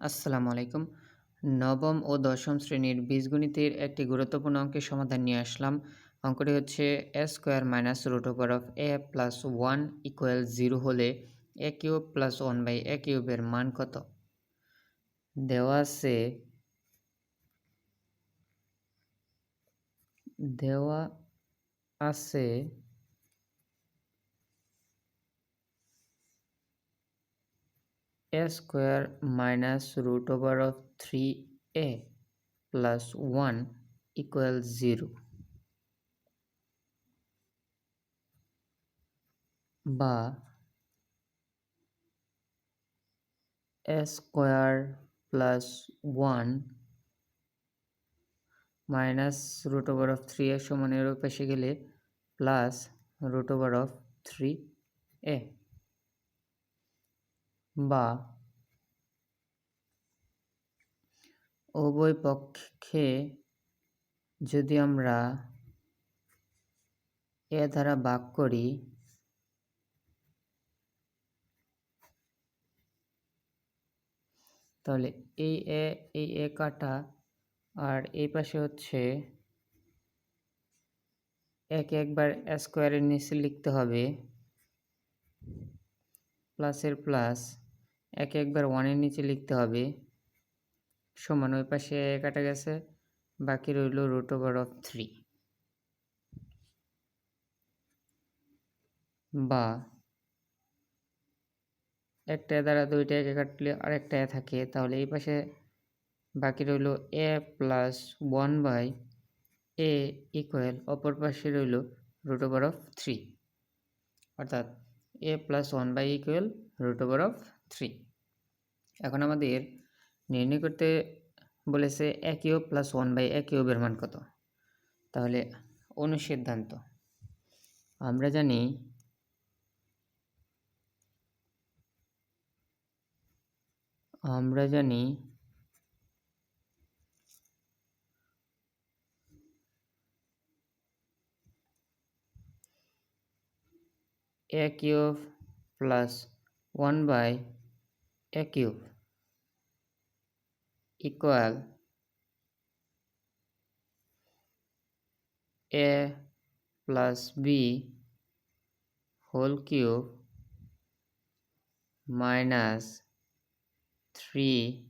আসসালামু আলাইকুম। নবম ও দশম শ্রেণির বীজগণিতের একটি গুরুত্বপূর্ণ অঙ্কের সমাধান নিয়ে আসলাম। অঙ্কটি হচ্ছে a square minus root over of a plus one equal zero হলে a cube plus one by a কিউবের মান কত? দেওয়া আছে দেওয়া আছে a square minus root over of 3a plus 1 equals 0 বা a square plus 1 minus root over of three এর সমান এর পাশে গেলে plus root over of three a বা উভয় পক্ষে যদি আমরা এ দ্বারা ভাগ করি, তাহলে এই এ এই এ কাটা আর এই পাশে হচ্ছে এক একবার স্কোয়ারের নিচে লিখতে হবে, প্লাসের প্লাস এক একবার ওয়ানের নিচে লিখতে হবে। সমান ওই পাশে কাটা গেছে, বাকি রইল রুট ওভার অফ থ্রি বা একটা দ্বারা দুইটা একে কাটলে আরেকটা এ থাকে, তাহলে এই পাশে বাকি রইল a plus one by a equal অপর পাশে রইল রুট ওভার অফ থ্রি অর্থাৎ a plus one by equal root over of three এখন আমাদের নির্ণয় করতে বলেছে a cube plus one by a কিউবের মান কত? তাহলে অনুসিদ্ধান্ত। আমরা জানি আমরা জানি a cube plus one by a cube equal a plus b whole cube minus 3ab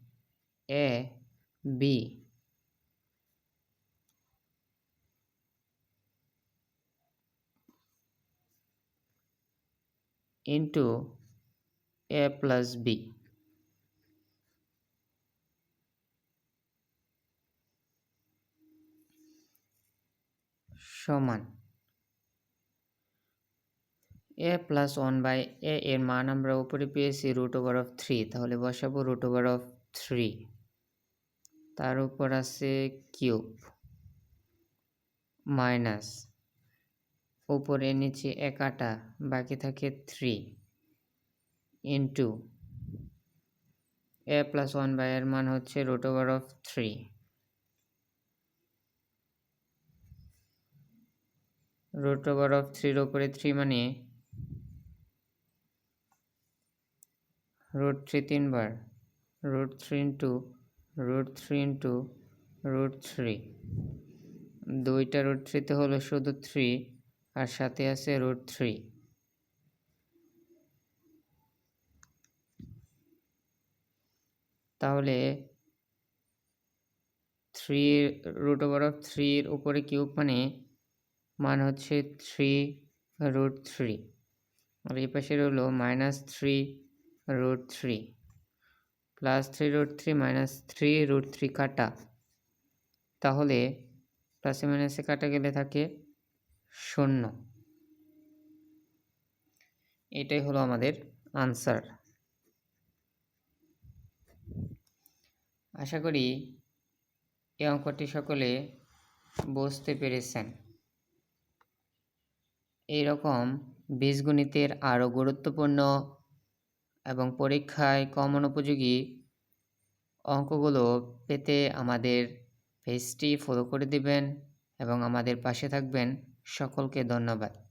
into a plus b. সমান। A plus one by a এর মান আমরা উপরে পেয়েছি রুট ওভার অফ থ্রি তাহলে বসাবো রুট ওভার অফ থ্রি তার উপর আছে কিউব মাইনাস উপরে নিচে এক আটা বাকি থাকে three into a plus one by এর মান হচ্ছে root over of three root over of থ্রির ওপরে থ্রি মানে রুট থ্রি তিনবার root three into root three into root three দুইটা রুট থ্রিতে হলো শুধু থ্রি আর সাথে আছে রুট থ্রি তাহলে থ্রি রুট ওভার অফ থ্রির উপরে কিউব মানে মান হচ্ছে থ্রি রুট থ্রি আর এই পাশে রইল minus three root three plus three root three minus three root three কাটা। তাহলে প্লাসে মাইনাসে কাটা গেলে থাকে শূন্য। এটাই হলো আমাদের আনসার আশা করি এই অঙ্কটি সকলে বুঝতে পেরেছেন। এইরকম বীজগণিতের আরও গুরুত্বপূর্ণ এবং পরীক্ষায় কম অনুপযোগী অঙ্কগুলো পেতে আমাদের পেজটি ফলো করে দিবেন এবং আমাদের পাশে থাকবেন। সকলকে ধন্যবাদ।